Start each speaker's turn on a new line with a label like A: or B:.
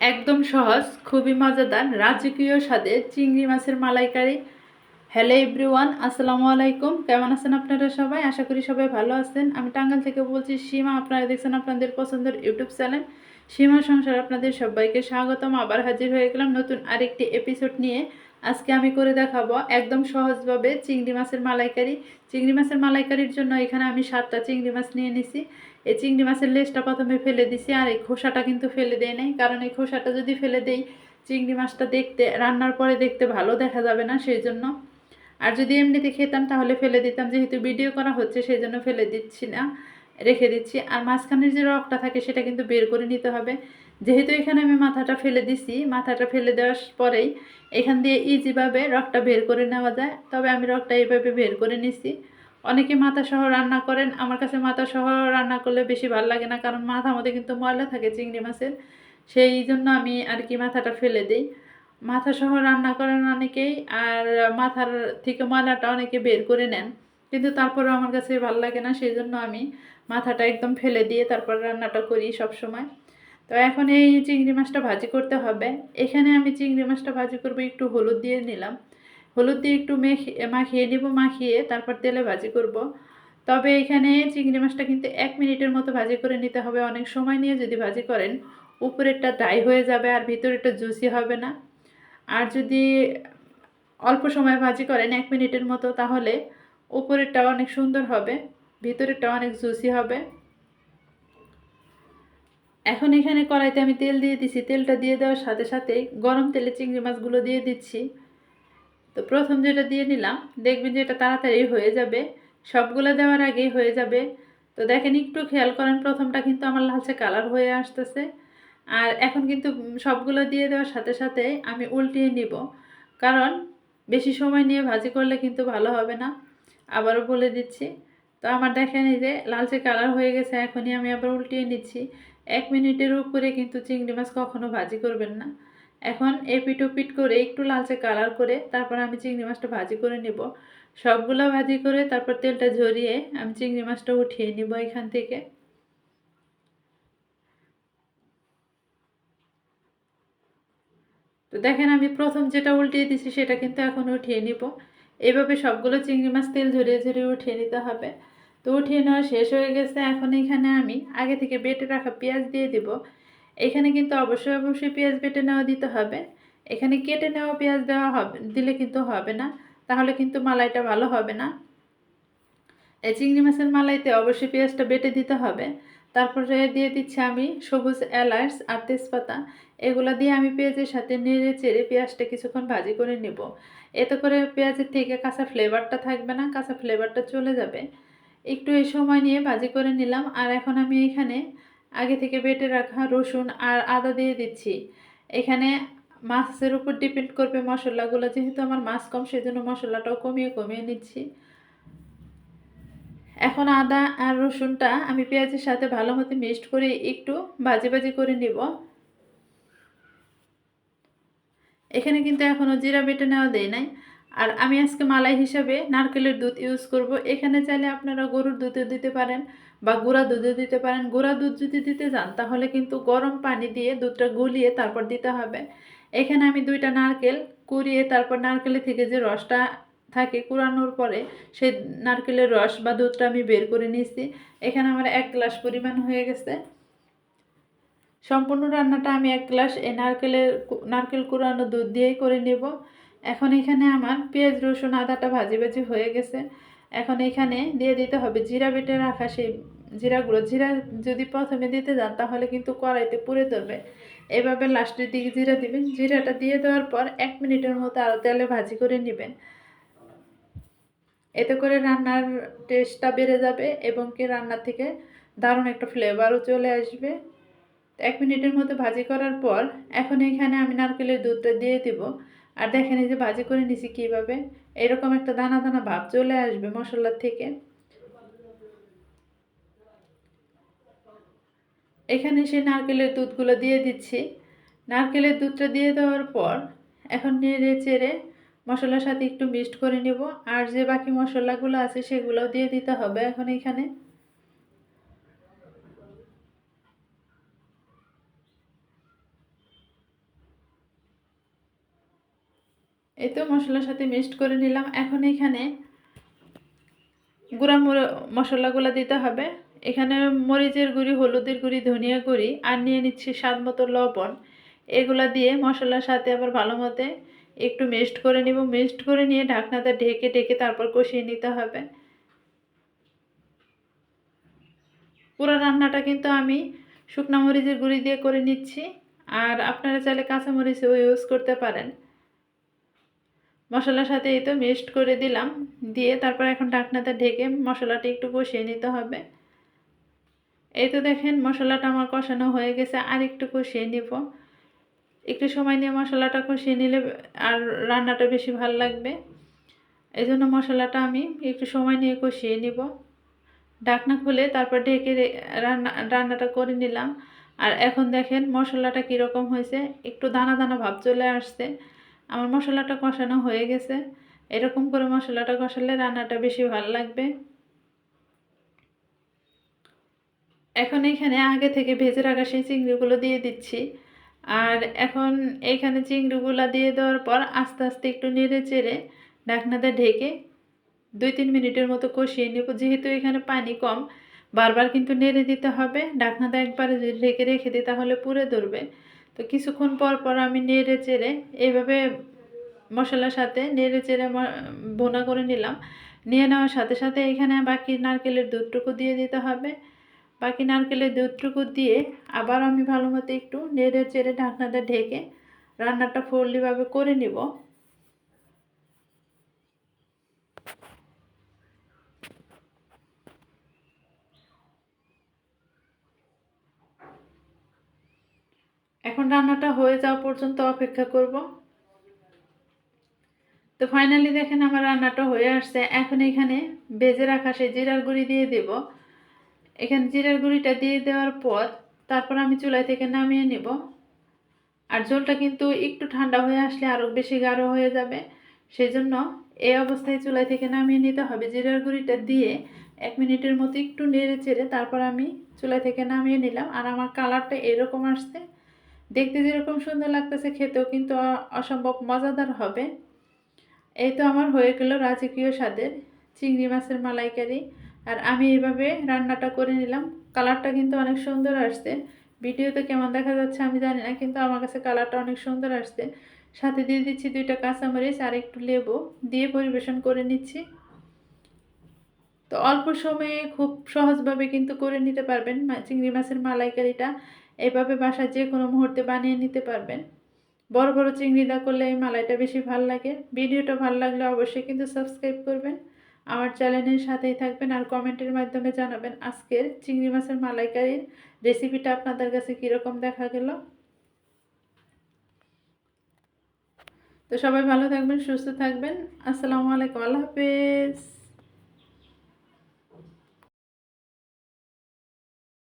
A: একদম সহজ, খুবই মজাদার, রাজকীয় স্বাদে চিংড়ি মাছের মালাইকারি। হ্যালো এভরিওয়ান আসসালামু আলাইকুম। কেমন আছেন আপনারা সবাই? আশা করি সবাই ভালো আছেন। আমি টাঙ্গাল থেকে বলছি, সীমা, আপনারা দেখছেন আপনাদের পছন্দের ইউটিউব চ্যানেল। সীমা সংসার আপনাদের সবাইকে স্বাগতম। আবার হাজির হয়ে গেলাম নতুন আরেকটি এপিসোড নিয়ে। আজকে আমি করে দেখাবো একদম সহজভাবে চিংড়ি মাছের মালাইকারি। চিংড়ি মাছের মালাইকারির জন্য এখানে আমি সাতটা চিংড়ি মাছ নিয়ে নিছি। এই চিংড়ি মাছের লেজটা প্রথমে ফেলে দিছি আর এই খোসাটা কিন্তু ফেলে দেয় নাই। কারণ এই খোসাটা যদি ফেলে দেই, চিংড়ি মাছটা দেখতে, রান্নার পরে দেখতে ভালো দেখা যাবে না সেই জন্য আর যদি এমনিতে খেতাম তাহলে ফেলে দিতাম। যেহেতু ভিডিও করা হচ্ছে সেই জন্য ফেলে দিচ্ছি না। রেখে দিচ্ছি। আর মাঝখানের যে রকটা থাকে সেটা কিন্তু বের করে নিতে হবে। যেহেতু এখানে আমি মাথাটা ফেলে দিছি, মাথাটা ফেলে দেওয়ার পরেই এখান দিয়ে ইজিভাবে রকটা বের করে নেওয়া যায়। তবে আমি রকটা এইভাবে বের করে নিছি। অনেকে মাথা সহ রান্না করেন। আমার কাছে মাথা সহ রান্না করলে বেশি ভালো লাগে না, কারণ মাথার মধ্যে কিন্তু ময়লা থাকে চিংড়ি মাছের। সেই জন্য আমি আর কি মাথাটা ফেলে দিই। মাথা সহ রান্না করেন অনেকেই, আর মাথার থেকে ময়লাটা অনেকে বের করে নেন। কিন্তু তারপরেও আমার কাছে ভালো লাগে না সেই জন্য আমি মাথাটা একদম ফেলে দিয়ে তারপর রান্নাটা করি সব সময় তো এখন এই চিংড়ি মাছটা ভাজি করতে হবে। এখানে আমি চিংড়ি মাছটা ভাজি করব একটু হলুদ দিয়ে নিলাম। হলুদ দিয়ে একটু মেখে, মাখিয়ে নেব, মাখিয়ে তারপর তেলে ভাজি করব। তবে এখানে চিংড়ি মাছটা কিন্তু এক মিনিটের মতো ভাজি করে নিতে হবে, অনেক সময় নিয়ে যদি ভাজি করেন উপরেরটা ড্রাই হয়ে যাবে আর ভিতরেরটা জুসি হবে না। আর যদি অল্প সময় ভাজি করেন এক মিনিটের মতো, তাহলে উপরেরটা অনেক সুন্দর হবে ভিতরেরটা অনেক জুসি হবে। এখন এখানে কড়াইতে আমি তেল দিয়ে দিচ্ছি তেলটা দিয়ে দেওয়ার সাথে সাথে গরম তেলে চিংড়ি মাছগুলো দিয়ে দিচ্ছি। তো প্রথম যেটা দিয়ে নিলাম, দেখবেন যে এটা তাড়াতাড়ি হয়ে যাবে, সবগুলো দেওয়ার আগেই হয়ে যাবে। তো দেখেন, একটু খেয়াল করেন, প্রথমটা কিন্তু আমার লালচে কালার হয়ে আসতেছে। আর এখন কিন্তু সবগুলো দিয়ে দেওয়ার সাথে সাথে আমি উল্টিয়ে নিব, কারণ বেশি সময় নিয়ে ভাজি করলে কিন্তু ভালো হবে না। আবারও বলে দিচ্ছি। তো আমার দেখেন এই যে লালচে কালার হয়ে গেছে, এখনই আমি আবার উল্টিয়ে নিচ্ছি। এক মিনিটের উপরে কিন্তু চিংড়ি মাছ কখনো ভাজি করবেন না। এখন এপিট ওপিট করে একটু লালচে কালার করে তারপর আমি চিংড়ি মাছটা ভাজি করে নেব। সবগুলো ভাজি করে তারপর তেলটা ঝরিয়ে আমি চিংড়ি মাছটা উঠিয়ে নিব এখান থেকে। তো দেখেন আমি প্রথম যেটা উল্টিয়ে দিছি সেটা কিন্তু এখন উঠিয়ে নিব। এইভাবে সবগুলো চিংড়ি মাছ তেল ঝরিয়ে ঝরিয়ে উঠিয়ে নিতে হবে। তো উঠিয়ে নেওয়া শেষ হয়ে গেছে। এখন এখানে আমি আগে থেকে বেটে রাখা পেঁয়াজ দিয়ে দিব। এখানে কিন্তু অবশ্যই অবশ্যই পেঁয়াজ বেটে নেওয়া দিতে হবে। এখানে কেটে নেওয়া পেঁয়াজ দেওয়া হবে, দিলে কিন্তু হবে না। তাহলে কিন্তু মালাইটা ভালো হবে না। এই চিংড়ি মাছের মালাইতে অবশ্যই পেঁয়াজটা বেটে দিতে হবে। তারপরে দিয়ে দিচ্ছি আমি সবুজ এলাচ আর তেজপাতা। এগুলো দিয়ে আমি পেঁয়াজের সাথে নেড়ে চেড়ে পেঁয়াজটা কিছুক্ষণ ভাজি করে নেব। এতে করে পেঁয়াজের থেকে কাঁচা ফ্লেভারটা থাকবে না, কাঁচা ফ্লেভারটা চলে যাবে। একটু এই সময় নিয়ে ভাজি করে নিলাম, আর এখন আমি এখানে আগে থেকে বেটে রাখা রসুন আর আদা দিয়ে দিচ্ছি। এখানে মাছের উপর ডিপেন্ড করবে মশলাগুলো, যেহেতু আমার মাছ কম, সেজন্য মশলাটাও কমিয়ে কমিয়ে নিচ্ছি। এখন আদা আর রসুনটা আমি পেঁয়াজের সাথে ভালো মতো মিক্সড করে একটু ভাজি ভাজি করে নিব। এখানে কিন্তু এখনও জিরা বেটে নেওয়া দেয় নাই। আর আমি আজকে মালাই হিসাবে নারকেলের দুধ ইউজ করব। এখানে চাইলে আপনারা গরুর দুধও দিতে পারেন বা গুঁড়া দুধও দিতে পারেন। গুঁড়া দুধ যদি দিতে যান তাহলে কিন্তু গরম পানি দিয়ে দুধটা গুলিয়ে তারপর দিতে হবে। এখানে আমি দুইটা নারকেল কুড়িয়ে তারপর নারকেলের থেকে যে রসটা থাকে কুড়ানোর পরে সেই নারকেলের রস বা দুধটা আমি বের করে নিয়েছি। এখানে আমার এক গ্লাস পরিমাণ হয়ে গেছে। সম্পূর্ণ রান্নাটা আমি এক গ্লাস এ নারকেলের নারকেল কুড়ানো দুধ দিয়েই করে নেব। এখন এখানে আমার পেঁয়াজ, রসুন, আদাটা ভাজি ভাজি হয়ে গেছে। এখন এখানে দিয়ে দিতে হবে জিরা বেটে রাখা সেই জিরাগুলো। জিরা যদি প্রথমে দিতে যান তাহলে কিন্তু কড়াইতে পুড়ে ধরবে। এভাবে লাস্টের দিকে জিরা দিবেন। জিরাটা দিয়ে দেওয়ার পর এক মিনিটের মতো আরও তেলে ভাজি করে নেবেন। এতে করে রান্নার টেস্টটা বেড়ে যাবে এবং কি রান্নার থেকে দারুণ একটা ফ্লেভারও চলে আসবে। এক মিনিটের মতো ভাজি করার পর এখন এখানে আমি নারকেলের দুধটা দিয়ে দিব। আর দেখেন এই যে ভাজি করে নিছি কীভাবে? এরকম একটা দানা দানা ভাব চলে আসবে মশলার থেকে। এখানে সেই নারকেলের দুধগুলো দিয়ে দিচ্ছি। নারকেলের দুধটা দিয়ে দেওয়ার পর এখন নেড়ে চেড়ে মশলার সাথে একটু মিক্সড করে নেব। আর যে বাকি মশলাগুলো আছে সেগুলোও দিয়ে দিতে হবে এখন এখানে। এই তো মশলার সাথে মিক্সড করে নিলাম। এখন এখানে গুঁড়া মশলাগুলো দিতে হবে। এখানে মরিচের গুঁড়ি, হলুদের গুঁড়ি, ধনিয়া গুঁড়ি আর নিয়ে নিচ্ছি স্বাদ মতো লবণ। এগুলো দিয়ে মশলার সাথে আবার ভালো মতে একটু মিক্সড করে নিব। মিক্সড করে নিয়ে ঢাকনাতে ঢেকে ঢেকে তারপর কষিয়ে নিতে হবে। পুরো রান্নাটা কিন্তু আমি শুকনো মরিচের গুঁড়ি দিয়ে করে নিচ্ছি। আর আপনারা চাইলে কাঁচা মরিচও ইউজ করতে পারেন। মশলার সাথে এই তো মিক্সড করে দিলাম। দিয়ে তারপর এখন ঢাকনাতে ঢেকে মশলাটা একটু কষিয়ে নিতে হবে। এই তো দেখেন মশলাটা আমার কষানো হয়ে গেছে, আর একটু কষিয়ে নিব। একটু সময় নিয়ে মশলাটা কষিয়ে নিলে আর রান্নাটা বেশি ভালো লাগবে। এই জন্য মশলাটা আমি একটু সময় নিয়ে কষিয়ে নিব। ঢাকনা খুলে তারপর ঢেকে রান্না রান্নাটা করে নিলাম। আর এখন দেখেন মশলাটা কীরকম হয়েছে, একটু দানা দানা ভাব চলে আসছে। আমার মশলাটা কষানো হয়ে গেছে। এরকম করে মশলাটা কষালে রান্নাটা বেশি ভালো লাগবে। এখন এখানে আগে থেকে ভেজে রাখা সেই চিংড়িগুলো দিয়ে দিচ্ছি। আর এখন এইখানে চিংড়িগুলো দিয়ে দেওয়ার পর আস্তে আস্তে একটু নেড়ে চেড়ে ঢাকনাতে ঢেকে দুই তিন মিনিটের মতো কষিয়ে নেব। যেহেতু এখানে পানি কম, বারবার কিন্তু নেড়ে দিতে হবে। ঢাকনাটা একবার ঢেকে রেখে দিই তাহলে পুড়ে ধরবে। তো কিছুক্ষণ পর পর আমি নেড়ে চেড়ে এইভাবে মশলার সাথে নেড়ে চেড়ে বোনা করে নিলাম। নিয়ে নেওয়ার সাথে সাথে এখানে বাকি নারকেলের দুধটুকু দিয়ে দিতে হবে। বাকি নারকেলের দুধটুকু দিয়ে আবার আমি ভালো মতো একটু নেড়ে চেড়ে ঢাকনাটা ঢেকে রান্নাটা ফুললিভাবে করে নিব। এখন রান্নাটা হয়ে যাওয়া পর্যন্ত অপেক্ষা করব। তো ফাইনালি দেখেন আমার রান্নাটা হয়ে আসছে। এখন এখানে বেজে রাখা সেই জিরার গুঁড়ি দিয়ে দেব। এখানে জিরার গুঁড়িটা দিয়ে দেওয়ার পর তারপর আমি চুলাই থেকে নামিয়ে নেব। আর ঝোলটা কিন্তু একটু ঠান্ডা হয়ে আসলে আরও বেশি গাঢ় হয়ে যাবে। সেই জন্য এই অবস্থায় চুলাই থেকে নামিয়ে নিতে হবে জিরার গুঁড়িটা দিয়ে এক মিনিটের মতো একটু নেড়ে চেড়ে তারপর আমি চুলাই থেকে নামিয়ে নিলাম। আর আমার কালারটা এরকম আসছে দেখতে যেরকম সুন্দর লাগতেছে খেতেও কিন্তু অসম্ভব মজাদার হবে। এই তো আমার হয়ে গেল রাজকীয় স্বাদের চিংড়ি মাছের মালাইকারি। আর আমি এইভাবে রান্নাটা করে নিলাম। কালারটা কিন্তু অনেক সুন্দর আসছে। ভিডিওতে কেমন দেখা যাচ্ছে আমি জানি না, কিন্তু আমার কাছে কালারটা অনেক সুন্দর আসছে। সাথে দিয়ে দিচ্ছি দুইটা কাঁচামরিচ আর একটু লেবু দিয়ে পরিবেশন করে নিচ্ছি। তো অল্প সময়ে খুব সহজভাবে কিন্তু করে নিতে পারবেন চিংড়ি মাছের মালাইকারিটা। এভাবে বাসায় যে কোনো মুহূর্তে বানিয়ে নিতে পারবেন। বড় বড় চিংড়িটা করলে এই মালাইটা বেশি ভালো লাগে। ভিডিওটা ভালো লাগলে অবশ্যই কিন্তু সাবস্ক্রাইব করবেন। আমার চ্যানেলের সাথেই থাকবেন আর কমেন্টের মাধ্যমে জানাবেন আজকের চিংড়ি মাছের মালাইকারির রেসিপিটা আপনাদের কাছে কীরকম দেখা গেল। তো সবাই ভালো থাকবেন, সুস্থ থাকবেন। আসসালামু আলাইকুম, আল্লাহ হাফেজ।